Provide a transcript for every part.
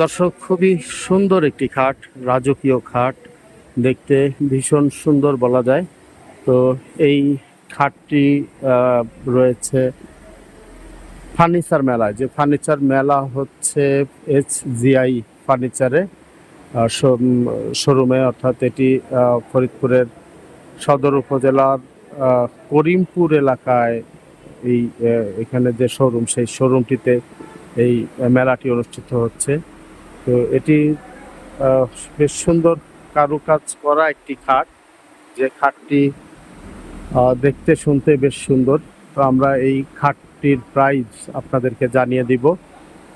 দর্শক, খুবই সুন্দর একটি খাট, রাজকীয় খাট, দেখতে ভীষণ সুন্দর বলা যায়। তো এই খাটটি রয়েছে ফার্নিচার মেলায়। যে ফার্নিচার মেলা হচ্ছে এইচ জিআই ফার্নিচারে শোরুমে, অর্থাৎ এটি ফরিদপুরের সদর উপজেলার করিমপুর এলাকায় এই এখানে যে শোরুম, সেই শোরুমটিতে এই মেলাটি অনুষ্ঠিত হচ্ছে। তো এটি বেশ সুন্দর কারুকাজ করা একটি খাট। যে খাটটি দেখতে শুনতে বেশ সুন্দর। তো আমরা এই খাটটির প্রাইস আপনাদেরকে জানিয়ে দিব।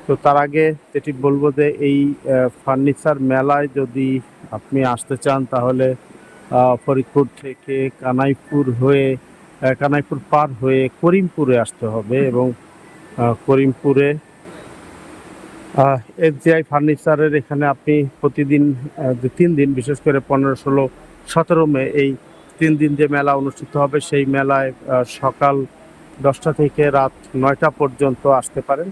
তো তার আগে যেটি বলব যে এই ফার্নিচার মেলায় যদি আপনি আসতে চান, তাহলে ফরিদপুর থেকে কানাইপুর হয়ে কানাইপুর পার হয়ে করিমপুরে আসতে হবে এবং করিমপুরে এফজিআই ফার্নিচারের এখানে আপনি প্রতিদিন যে তিন দিন, বিশেষ করে পনেরো, ষোলো, সতেরো মে, এই তিন দিন যে মেলা অনুষ্ঠিত হবে, সেই মেলায় সকাল দশটা থেকে রাত নয়টা পর্যন্ত আসতে পারেন।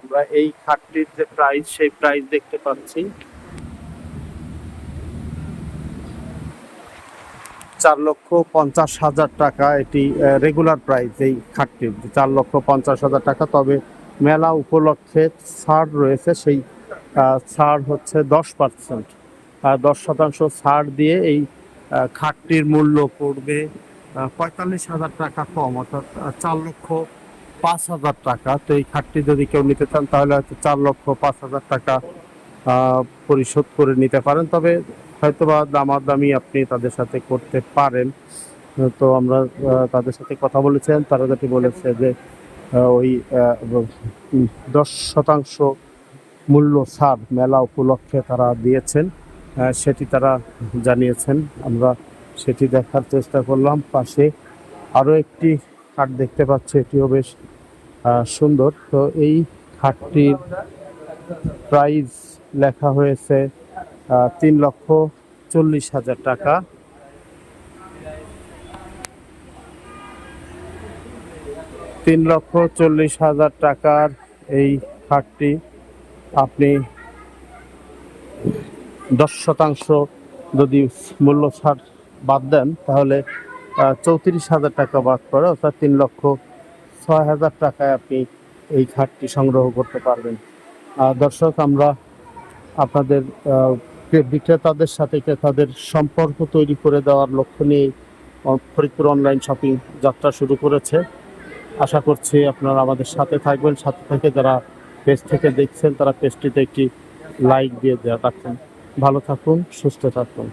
আমরা এই খাটটির যে প্রাইস সেই প্রাইস দেখতে পাচ্ছি। চার লক্ষ পঞ্চাশ হাজার টাকা এটি রেগুলার প্রাইস এই খাটটির চার লক্ষ পঞ্চাশ হাজার টাকা, তবে মেলা উপলক্ষে ছাড় রয়েছে, সেই ছাড় হচ্ছে দশ পার্সেন্ট। দশ শতাংশ ছাড় দিয়ে এই খাটটির মূল্য পড়বে পঁয়তাল্লিশ হাজার টাকা কম, অর্থাৎ চার লক্ষ পাঁচ হাজার টাকা। তো এই খাটটি যদি কেউ নিতে চান, তাহলে হয়তো চার লক্ষ পাঁচ হাজার টাকা পরিশোধ করে নিতে পারেন। তবে হয়তোবা দামাদামি আপনি তাদের সাথে করতে পারেন। তো আমরা তাদের সাথে কথা বলেছেন, তারা যেটি বলেছে যে ওই দশ শতাংশ মূল্য ছাড় মেলা উপলক্ষে তারা দিয়েছেন। সেটি তারা জানিয়েছেন। আমরা সেটি দেখার চেষ্টা করলাম। পাশে আরও একটি খাট দেখতে পাচ্ছি, এটিও বেশ সুন্দর। তো এই খাটটির প্রাইস লেখা হয়েছে তিন লক্ষ চল্লিশ হাজার টাকা। তিন লক্ষ চল্লিশ হাজার টাকার এই খাটটি আপনি দশ শতাংশ যদি মূল্য ছাড় বাদ দেন, তাহলে চৌত্রিশ হাজার টাকা বাদ পড়ে, অর্থাৎ তিন লক্ষ ছয় হাজার টাকায় আপনি এই খাটটি সংগ্রহ করতে পারবেন। দর্শক, আমরা আপনাদের বিক্রেতাদের সাথে ক্রেতাদের সম্পর্ক তৈরি করে দেওয়ার লক্ষ্য নিয়ে ফরিদপুর অনলাইন শপিং যাত্রা শুরু করেছে। আশা করছি আপনারা আমাদের সাথে থাকবেন, সাথে থেকে যারা পেজ থেকে দেখছেন, তারা পেজটিতে একটি লাইক দিয়ে দেওয়া রাখবেন ভালো থাকুন, সুস্থ থাকুন।